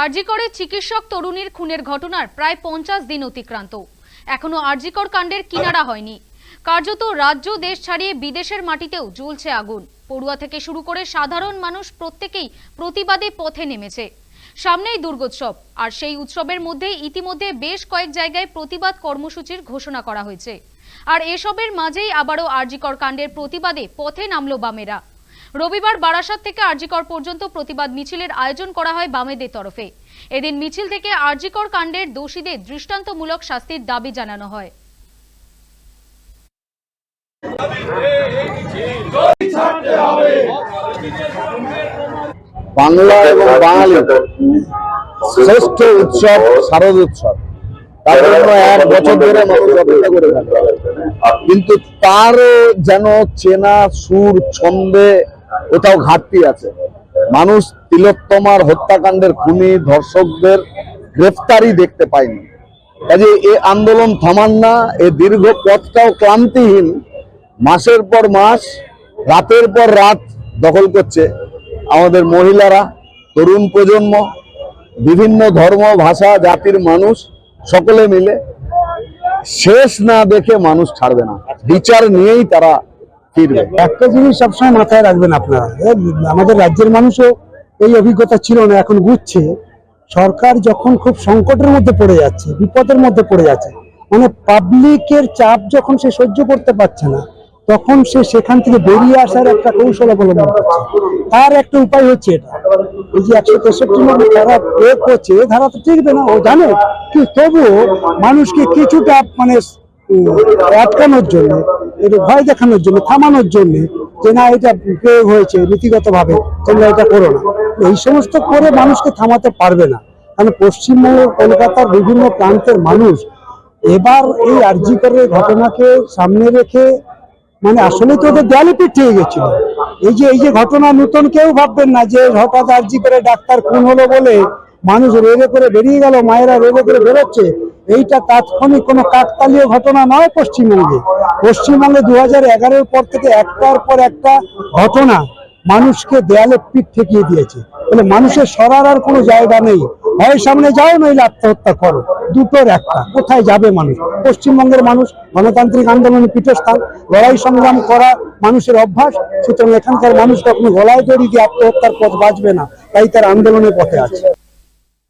আরজিকরে চিকিৎসক তরুণীর খুনের ঘটনার প্রায় পঞ্চাশ দিন অতিক্রান্ত। এখনও আরজিকর কাণ্ডের কিনারা হয়নি। কার্যত রাজ্য দেশ ছাড়িয়ে বিদেশের মাটিতেও জ্বলছে আগুন। পড়ুয়া থেকে শুরু করে সাধারণ মানুষ প্রত্যেকেই প্রতিবাদে পথে নেমেছে। সামনেই দুর্গোৎসব, আর সেই উৎসবের মধ্যে ইতিমধ্যে বেশ কয়েক জায়গায় প্রতিবাদ কর্মসূচির ঘোষণা করা হয়েছে। আর এসবের মাঝেই আবারও আরজিকর কাণ্ডের প্রতিবাদে পথে নামল বামেরা। রবিবার বারাসাত থেকে আরজিকর পর্যন্ত প্রতিবাদ মিছিলের আয়োজন করা হয় বামেদের তরফে। এদিন মিছিল থেকে আরজিকর কাণ্ডের দোষীদের দৃষ্টান্তমূলক শাস্তির দাবি জানানো হয়। বাংলা এবং বাঙালি শ্রেষ্ঠ উৎসব, শারদ উৎসব। তার জন্য এক বছর ধরে মানুষ অপেক্ষা করে থাকে। কিন্তু তারও যেন চেনা সুর, ছন্দে কোথাও ঘাটতি আছে। মানুষ তিলোত্তমার হত্যাকাণ্ডের খুনি, ধর্ষকদের গ্রেফতারি দেখতে পায়নি। কাজে এ আন্দোলন থামান না, এ দীর্ঘ পথটাও ক্লান্তিহীন। মাসের পর মাস, রাতের পর রাত দখল করছে আমাদের মহিলারা, তরুণ প্রজন্ম, বিভিন্ন ধর্ম, ভাষা, জাতির মানুষ, সকলে মিলে। শেষ না দেখে মানুষ ছাড়বে না। বিচার নিয়েই তারা ফিরবে একটা জিনিস সবসময় মাথায় রাখবেন আপনারা। আমাদের রাজ্যের মানুষও এই অভিজ্ঞতা ছিল না, এখন বুঝছে সরকার যখন খুব সংকটের মধ্যে পড়ে যাচ্ছে, বিপদের মধ্যে পড়ে যাচ্ছে মানে পাবলিকের চাপ যখন সে সহ্য করতে পারছে না, তখন সে সেখান থেকে বেরিয়ে আসার একটা কৌশল অবলম্বন করছে। তার একটা উপায় হচ্ছে এটা। এই যে একশো তেষট্টি নম্বর ধারা প্রয়োগ করছে ধারা তো টিকবে না, ও জানে। কি তবুও মানুষকে কিছুটা মানে আটকানোর জন্য ভয় দেখানোর জন্য, থামানোর জন্য যে না, এটা প্রয়োগ হয়েছে নীতিগত ভাবে তোমরা এটা করো না। এই সমস্ত করে মানুষকে থামাতে পারবে না। কারণ পশ্চিমবঙ্গ, কলকাতার বিভিন্ন প্রান্তের মানুষ এবার এই আরজিকরের ঘটনাকে সামনে রেখে মানে আসলে তো ওদের দেয়ালে পিঠ হয়ে গেছিল। এই যে এই যে ঘটনা নতুন কেউ ভাববেন না যে হঠাৎ আরজি করে ডাক্তার খুন হলো বলে মানুষ রেগে করে বেরিয়ে গেল, মায়েরা রেগে করে বেরোচ্ছে। এইটা তাৎক্ষণিক কোনো কাকতালীয় ঘটনা নয় পশ্চিমবঙ্গে। পশ্চিমবঙ্গে দু হাজার পর থেকে একটার পর একটা ঘটনা মানুষকে দেয়ালে পিঠ ঠেকিয়ে দিয়েছে। বলে মানুষের সরার আর কোনো জায়গা নেই। হয় সামনে যাও, নইলে আত্মহত্যা করো। দুটোর একটা। কোথায় যাবে মানুষ? পশ্চিমবঙ্গের মানুষ গণতান্ত্রিক আন্দোলনের পীঠস্থান। লড়াই সংগ্রাম করা মানুষের অভ্যাস। সুতরাং এখানকার মানুষ কখনো গলায় দড়ি দিয়ে আত্মহত্যার পথ বাঁচবে না। তাই তার আন্দোলনের পথে আছে।